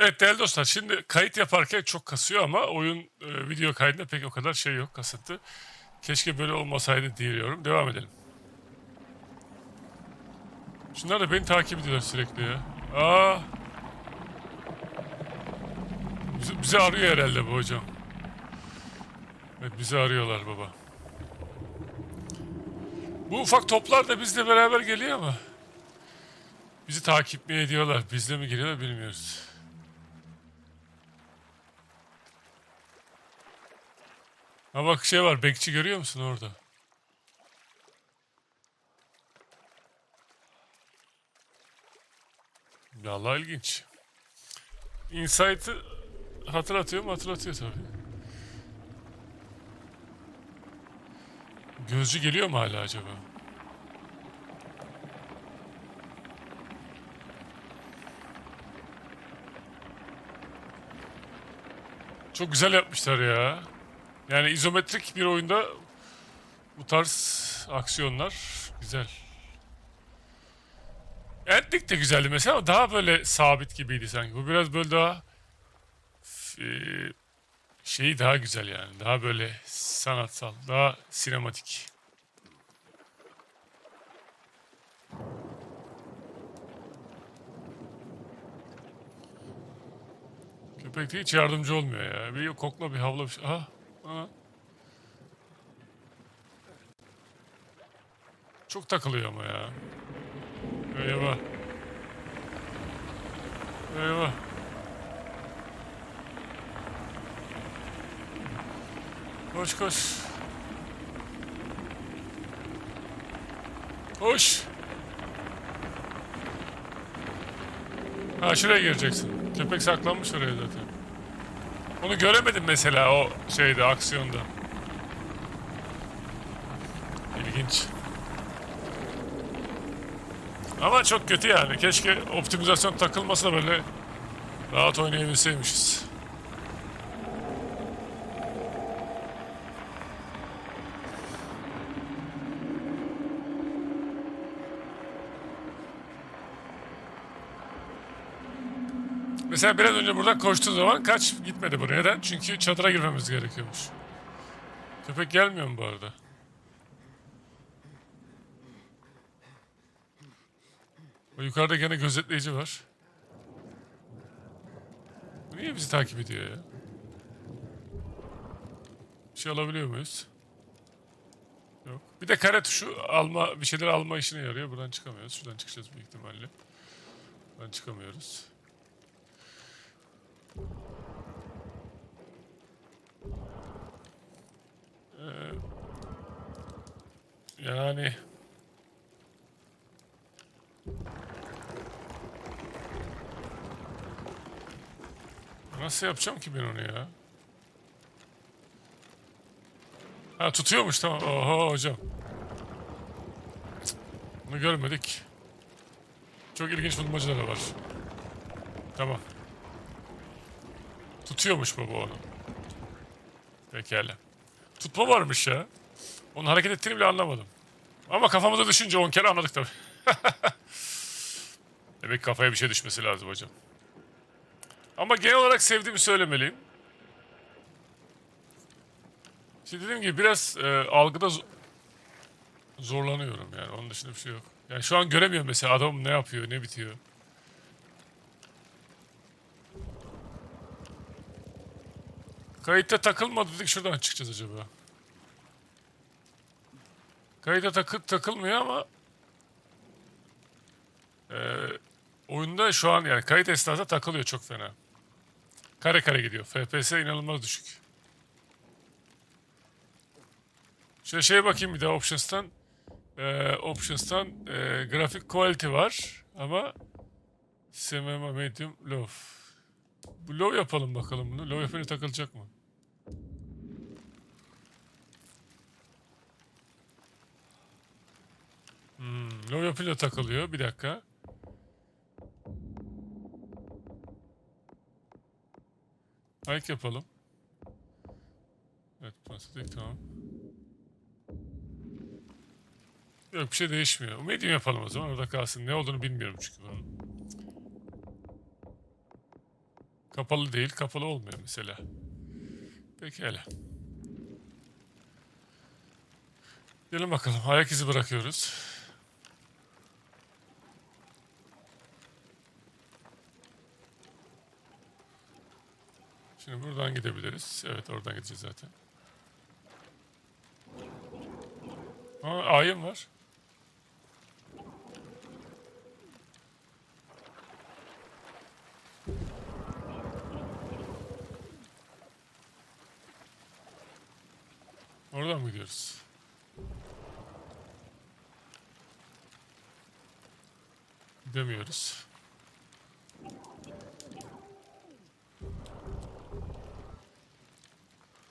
Evet değerli dostlar şimdi kayıt yaparken çok kasıyor ama oyun e, video kaydında pek o kadar şey yok kasıntı. Keşke böyle olmasaydı diyorum. Devam edelim. Şunlar da beni takip ediyorlar sürekli ya. Aa. Bizi, bizi arıyor herhalde bu hocam. Evet bizi arıyorlar baba. Bu ufak toplar da bizle beraber geliyor ama. Bizi takip mi ediyorlar? Bizle mi geliyorlar bilmiyoruz. Ha bak şey var, bekçi görüyor musun orada? Vallahi ilginç. Insight'ı hatırlatıyor mu? Hatırlatıyor tabii. Gözcü geliyor mu hala acaba? Çok güzel yapmışlar ya. Yani izometrik bir oyunda bu tarz aksiyonlar güzel. Endlik de güzeldi mesela ama daha böyle sabit gibiydi sanki. Bu biraz böyle daha e, şeyi daha güzel yani. Daha böyle sanatsal, daha sinematik. Köpek de hiç yardımcı olmuyor ya. Bir kokla bir havla bir şey. Aha. aha. Çok takılıyor ama ya. Eyvah. Eyvah. Koş koş. Koş. Ha şuraya gireceksin. Köpek saklanmış oraya zaten. Onu göremedim mesela o şeyde aksiyonda. İlginç. Ama çok kötü yani. Keşke optimizasyon takılmasa da böyle rahat oynayabilseymişiz. Mesela biraz önce buradan koştuğu zaman kaç gitmedi buraya. Neden? Çünkü çadıra girmemiz gerekiyormuş. Köpek gelmiyor mu bu arada? O yukarıda gene gözetleyici var. Niye bizi takip ediyor ya? Bir şey alabiliyor muyuz? Yok. Bir de kare tuşu alma, bir şeyler alma işine yarıyor. Buradan çıkamıyoruz. Şuradan çıkacağız büyük ihtimalle. Buradan çıkamıyoruz. Ee, yani nasıl yapacağım ki ben onu ya? Ha tutuyormuş tamam. Oho hocam. Bunu görmedik. Çok ilginç bulmacalar var. Tamam. Tutuyormuş baba onu. Pekala. Tutma varmış ya. Onun hareket ettiğini bile anlamadım. Ama kafamıza düşünce on kere anladık tabii. Demek kafaya bir şey düşmesi lazım hocam. Ama genel olarak sevdiğimi söylemeliyim. Şimdi dediğim gibi biraz e, algıda zo- zorlanıyorum yani. Onun dışında bir şey yok. Yani şu an göremiyorum mesela adam ne yapıyor, ne bitiyor. Kayıtta takılmadı dedik şuradan çıkacağız acaba. Kayıta takı takılmıyor ama eee, oyunda şu an yani kayıt esnasında takılıyor çok fena. Kare kare gidiyor. FPS inanılmaz düşük. Şöyle şeye bakayım bir daha Options'tan. Eee Options'tan eee, grafik quality var ama SMM medium low. Bu low yapalım bakalım bunu. Low yapınca takılacak mı? Hmm, low yapınca takılıyor. Bir dakika. Hike yapalım. Evet, basitlik tamam. Yok bir şey değişmiyor. Medium yapalım o zaman orada kalsın. Ne olduğunu bilmiyorum çünkü bunun. Kapalı değil, kapalı olmuyor mesela. Peki hele. Gelin bakalım. Ayak izi bırakıyoruz. Şimdi buradan gidebiliriz. Evet oradan gideceğiz zaten. Aa, ayım var. Oradan mı gidiyoruz? Gidemiyoruz.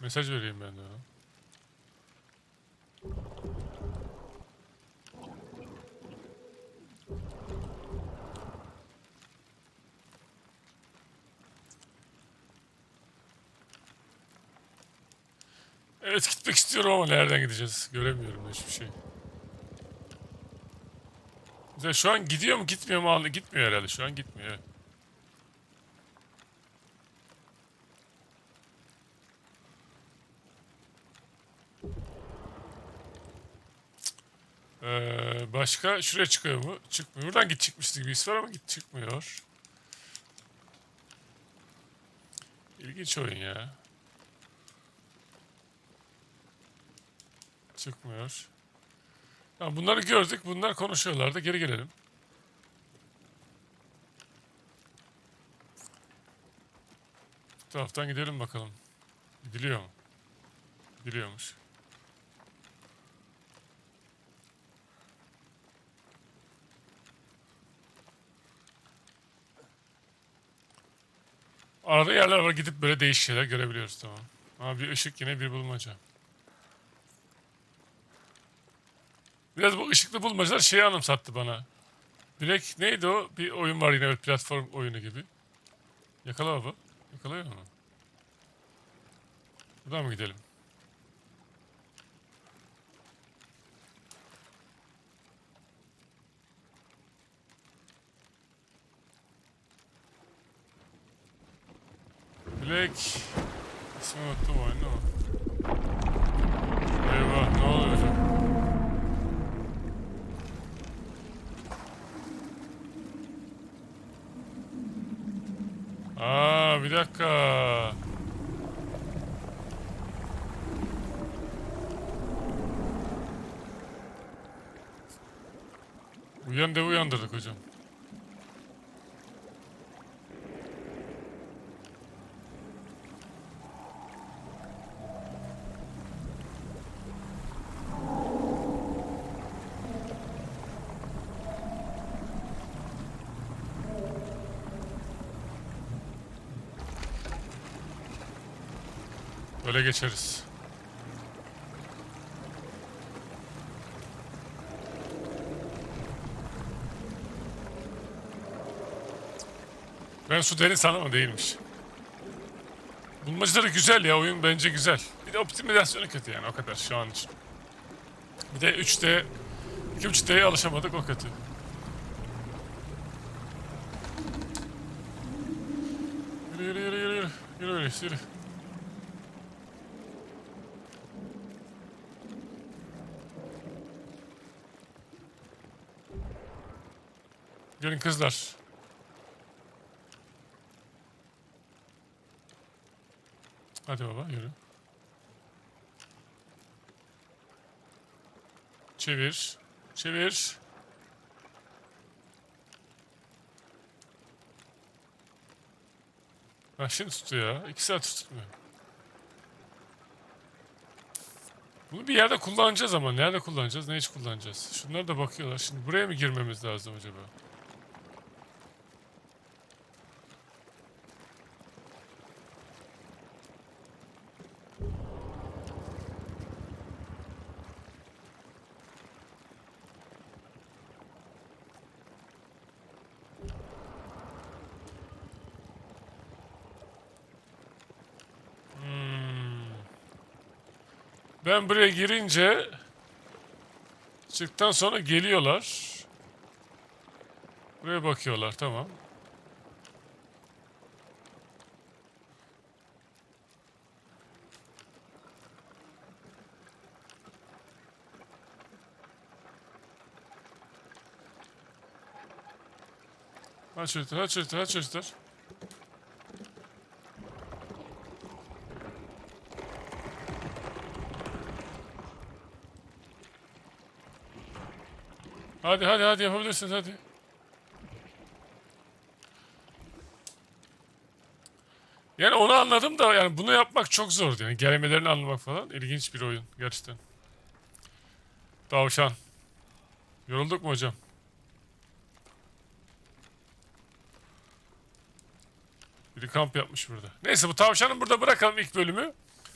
Mesaj vereyim ben de. Evet gitmek istiyorum ama nereden gideceğiz? Göremiyorum hiçbir şey. Mesela şu an gidiyor mu gitmiyor mu? Gitmiyor herhalde. Şu an gitmiyor. Ee, başka şuraya çıkıyor mu? Çıkmıyor. Buradan git çıkmıştı gibi his var ama git çıkmıyor. İlginç oyun ya. Çıkmıyor. Tamam, bunları gördük. Bunlar konuşuyorlardı. Geri gelelim. Bu taraftan gidelim bakalım. Gidiliyor mu? Gidiliyormuş. Arada yerler var gidip böyle değişik şeyler görebiliyoruz tamam. Ama bir ışık yine bir bulmaca. Biraz bu ışıklı bulmacalar şeyi anımsattı bana. Direkt neydi o? Bir oyun var yine evet, platform oyunu gibi. Yakala baba. Yakalıyor mu? Buradan mı gidelim? Black. İsmi unuttum oyunu ama. Eyvah ne oluyor hocam? Aa bir dakika. Uyan dev uyandırdık hocam. Böyle geçeriz. Ben su derin sandım ama değilmiş. Bulmacaları güzel ya oyun bence güzel. Bir de optimizasyonu kötü yani o kadar şu an için. Bir de 3D 2.5D'ye alışamadık o kötü. Yürü yürü yürü yürü yürü. Yürü yürü Gelin kızlar. Hadi baba yürü. Çevir. Çevir. Ha şimdi tutuyor ya. İki saat tutmuyor. Bunu bir yerde kullanacağız ama nerede kullanacağız, ne hiç kullanacağız? Şunlar da bakıyorlar. Şimdi buraya mı girmemiz lazım acaba? Ben buraya girince çıktıktan sonra geliyorlar. Buraya bakıyorlar tamam. Açırtır, açırtır, açırtır. Hadi. Hadi hadi yapabilirsiniz hadi. Yani onu anladım da yani bunu yapmak çok zordu yani kelimelerini anlamak falan ilginç bir oyun gerçekten. Tavşan. Yorulduk mu hocam? Biri kamp yapmış burada. Neyse bu tavşanı burada bırakalım ilk bölümü.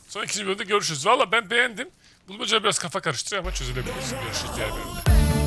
Sonra ikinci bölümde görüşürüz. Valla ben beğendim. Bulmaca biraz kafa karıştırıyor ama çözülebilir. Görüşürüz diğer bölümde.